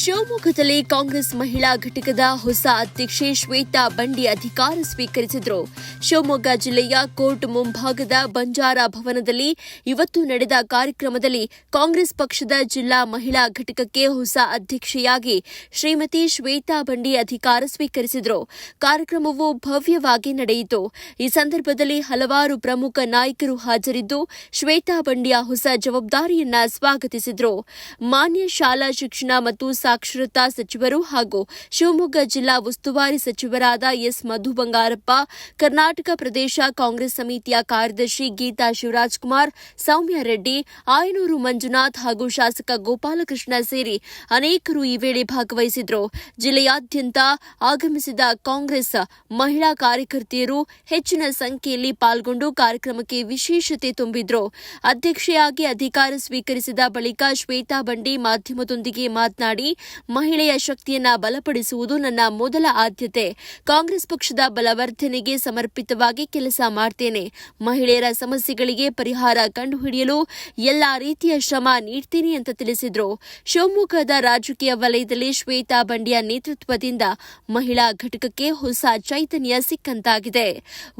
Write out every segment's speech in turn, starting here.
ಶಿವಮೊಗ್ಗದಲ್ಲಿ ಕಾಂಗ್ರೆಸ್ ಮಹಿಳಾ ಘಟಕದ ಹೊಸ ಅಧ್ಯಕ್ಷೆ ಶ್ವೇತಾ ಬಂಡಿ ಅಧಿಕಾರ ಸ್ವೀಕರಿಸಿದರು. ಶಿವಮೊಗ್ಗ ಜಿಲ್ಲೆಯ ಕೋರ್ಟ್ ಮುಂಭಾಗದ ಬಂಜಾರ ಭವನದಲ್ಲಿ ಇವತ್ತು ನಡೆದ ಕಾರ್ಯಕ್ರಮದಲ್ಲಿ ಕಾಂಗ್ರೆಸ್ ಪಕ್ಷದ ಜಿಲ್ಲಾ ಮಹಿಳಾ ಘಟಕಕ್ಕೆ ಹೊಸ ಅಧ್ಯಕ್ಷೆಯಾಗಿ ಶ್ರೀಮತಿ ಶ್ವೇತಾ ಬಂಡಿ ಅಧಿಕಾರ ಸ್ವೀಕರಿಸಿದರು. ಕಾರ್ಯಕ್ರಮವು ಭವ್ಯವಾಗಿ ನಡೆಯಿತು. ಈ ಸಂದರ್ಭದಲ್ಲಿ ಹಲವಾರು ಪ್ರಮುಖ ನಾಯಕರು ಹಾಜರಿದ್ದು ಶ್ವೇತಾ ಬಂಡಿಯ ಹೊಸ ಜವಾಬ್ದಾರಿಯನ್ನ ಸ್ವಾಗತಿಸಿದರು. ಮಾನ್ಯ ಶಾಲಾ ಶಿಕ್ಷಣ ಮತ್ತು ಸಾಕ್ಷರತಾ ಸಚಿವರು ಹಾಗೂ ಶಿವಮೊಗ್ಗ ಜಿಲ್ಲಾ ಉಸ್ತುವಾರಿ ಸಚಿವರಾದ ಎಸ್ ಮಧು ಬಂಗಾರಪ್ಪ, ಕರ್ನಾಟಕ ಪ್ರದೇಶ ಕಾಂಗ್ರೆಸ್ ಸಮಿತಿಯ ಕಾರ್ಯದರ್ಶಿ ಗೀತಾ ಶಿವರಾಜ್ ಕುಮಾರ್ ಸೌಮ್ಯ ರೆಡ್ಡಿ, ಆಯನೂರು ಮಂಜುನಾಥ್ ಹಾಗೂ ಶಾಸಕ ಗೋಪಾಲಕೃಷ್ಣ ಸೇರಿ ಅನೇಕರು ಈ ವೇಳೆ ಭಾಗವಹಿಸಿದ್ರು. ಜಿಲ್ಲೆಯಾದ್ಯಂತ ಆಗಮಿಸಿದ ಕಾಂಗ್ರೆಸ್ ಮಹಿಳಾ ಕಾರ್ಯಕರ್ತೆಯರು ಹೆಚ್ಚಿನ ಸಂಖ್ಯೆಯಲ್ಲಿ ಪಾಲ್ಗೊಂಡು ಕಾರ್ಯಕ್ರಮಕ್ಕೆ ವಿಶೇಷತೆ ತುಂಬಿದ್ರು. ಅಧ್ಯಕ್ಷೆಯಾಗಿ ಅಧಿಕಾರ ಸ್ವೀಕರಿಸಿದ ಬಳಿಕ ಶ್ವೇತಾ ಬಂಡಿ ಮಾಧ್ಯಮದೊಂದಿಗೆ ಮಾತನಾಡಿ ಮಹಿಳೆಯ ಶಕ್ತಿಯನ್ನ ಬಲಪಡಿಸುವುದು ನನ್ನ ಮೊದಲ ಆದ್ಯತೆ. ಕಾಂಗ್ರೆಸ್ ಪಕ್ಷದ ಬಲವರ್ಧನೆಗೆ ಸಮರ್ಪಿತವಾಗಿ ಕೆಲಸ ಮಾಡ್ತೇನೆ. ಮಹಿಳೆಯರ ಸಮಸ್ಯೆಗಳಿಗೆ ಪರಿಹಾರ ಕಂಡುಹಿಡಿಯಲು ಎಲ್ಲ ರೀತಿಯ ಶ್ರಮ ನೀಡ್ತೀನಿ ಅಂತ ತಿಳಿಸಿದರು. ಶಿವಮೊಗ್ಗದ ರಾಜಕೀಯ ವಲಯದಲ್ಲಿ ಶ್ವೇತಾ ಬಂಡಿಯ ನೇತೃತ್ವದಿಂದ ಮಹಿಳಾ ಘಟಕಕ್ಕೆ ಹೊಸ ಚೈತನ್ಯ ಸಿಕ್ಕಂತಾಗಿದೆ.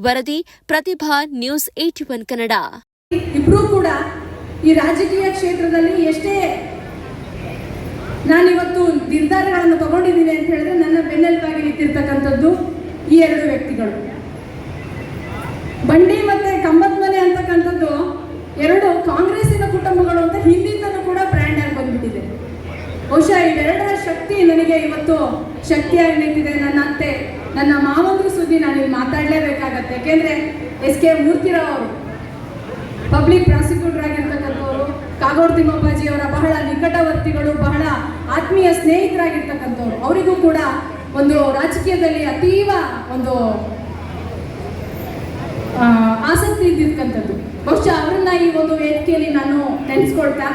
ವರದಿ, Pratibha, news eighty one Kannada. ಇಬ್ರು ಕೂಡ ಈ ರಾಜಕೀಯ ಕ್ಷೇತ್ರದಲ್ಲಿ ಎಷ್ಟೇ ನಿರ್ಧಾರಗಳನ್ನು ತಗೊಂಡಿದ್ದೀನಿ ಅಂತ ಹೇಳಿದ್ರೆ ನನ್ನ ಬೆನ್ನೆಲುಬಾಗಿ ನಿಂತಿರ್ತಕ್ಕಂಥದ್ದು ಈ ಎರಡು ವ್ಯಕ್ತಿಗಳು. ಬಂಡಿ ಮತ್ತೆ ಕಂಬತ್ ಮನೆ ಅಂತಕ್ಕಂಥದ್ದು ಎರಡು ಕಾಂಗ್ರೆಸ್ಸಿನ ಕುಟುಂಬಗಳು ಅಂತ ಹಿಂದಿಂದಲೂ ಕೂಡ ಬ್ರ್ಯಾಂಡ್ ಆಗಿ ಬಂದ್ಬಿಟ್ಟಿದೆ. ಬಹುಶಃ ಇವೆರಡರ ಶಕ್ತಿ ನನಗೆ ಇವತ್ತು ಶಕ್ತಿಯಾಗಿ ನಿಂತಿದೆ. ನನ್ನ ಅತ್ತೆ, ನನ್ನ ಮಾವಂದ್ರ ಸುದ್ದಿ ನಾನು ಇಲ್ಲಿ ಮಾತಾಡಲೇಬೇಕಾಗತ್ತೆ. ಯಾಕೆಂದ್ರೆ ಎಸ್ ಕೆ ಮೂರ್ತಿರಾವ್ ಅವರು, ಪಬ್ಲಿಕ್ ಪ್ರಾಸಿಕ್ಯೂಟರ್ ಆಗಿರ್ತಕ್ಕಂಥವ್ರು, ಕಾಗೋಡು ತಿಮ್ಮಪ್ಪಾಜಿ ಅವರ ಬಹಳ ನಿಕಟವರ್ತಿಗಳು, ಬಹಳ ಆತ್ಮೀಯ ಸ್ನೇಹಿತರಾಗಿರ್ತಕ್ಕಂಥವ್ರು, ಅವರಿಗೂ ಕೂಡ ಒಂದು ರಾಜಕೀಯದಲ್ಲಿ ಅತೀವ ಒಂದು ಆಸಕ್ತಿ ಇದ್ದಿರ್ತಕ್ಕಂಥದ್ದು. ಬಹುಶಃ ಅವರನ್ನ ಈ ಒಂದು ವೇದಿಕೆಯಲ್ಲಿ ನಾನು ನೆನೆಸ್ಕೊಳ್ತಾ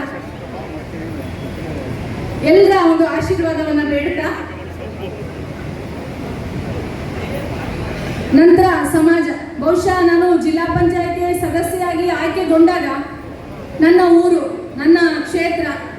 ಎಲ್ಲರ ಒಂದು ಆಶೀರ್ವಾದವನ್ನ ಬೇಡ್ತಾ ನಂತರ ಸಮಾಜ. ಬಹುಶಃ ನಾನು ಜಿಲ್ಲಾ ಪಂಚಾಯತಿ ಸದಸ್ಯರಾಗಿ ಆಯ್ಕೆಗೊಂಡಾಗ, ನನ್ನ ಊರು, ನನ್ನ ಕ್ಷೇತ್ರ